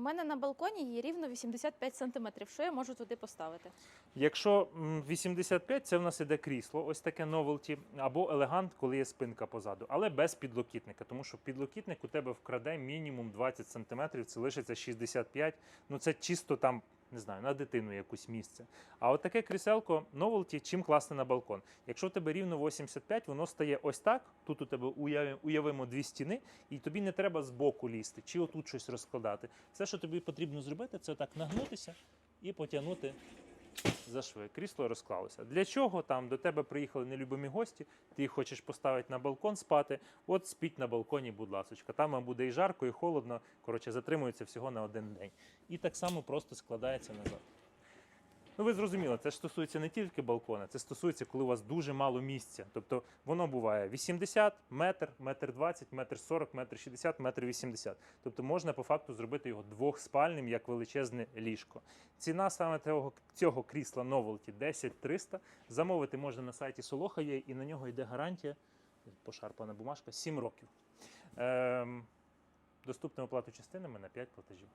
У мене на балконі є рівно 85 сантиметрів. Що я можу туди поставити? Якщо м, 85, це в нас іде крісло, ось таке новелті, або елегант, коли є спинка позаду, але без підлокітника, тому що підлокітник у тебе вкраде мінімум 20 сантиметрів, це лишиться 65 Ну це чисто там. Не знаю, на дитину якусь місце. А от таке кріселко новелті, чим класне на балкон. Якщо в тебе рівно 85, воно стає ось так. Тут у тебе уяви- уявимо дві стіни, і тобі не треба збоку лізти, чи отут щось розкладати. Все, що тобі потрібно зробити, це так нагнутися і потягнути за шви. Крісло розклалося. Для чого там до тебе приїхали нелюбимі гості? Ти хочеш поставити на балкон спати. От спіть на балконі, будь ласочка. Там буде і жарко, і холодно. Коротше, затримується всього на один день. І так само просто складається назад. Ну, ви зрозуміли, це стосується не тільки балкона, це стосується, коли у вас дуже мало місця. Тобто воно буває 80, метр, метр 20, метр 40, метр 60, метр 80. Тобто можна по факту зробити його двохспальним, як величезне ліжко. Ціна саме цього, цього крісла Novelty 10 300. Замовити можна на сайті Солоха є, і на нього йде гарантія, пошарпана бумажка, 7 років. Ем, доступна оплату частинами на 5 платежів.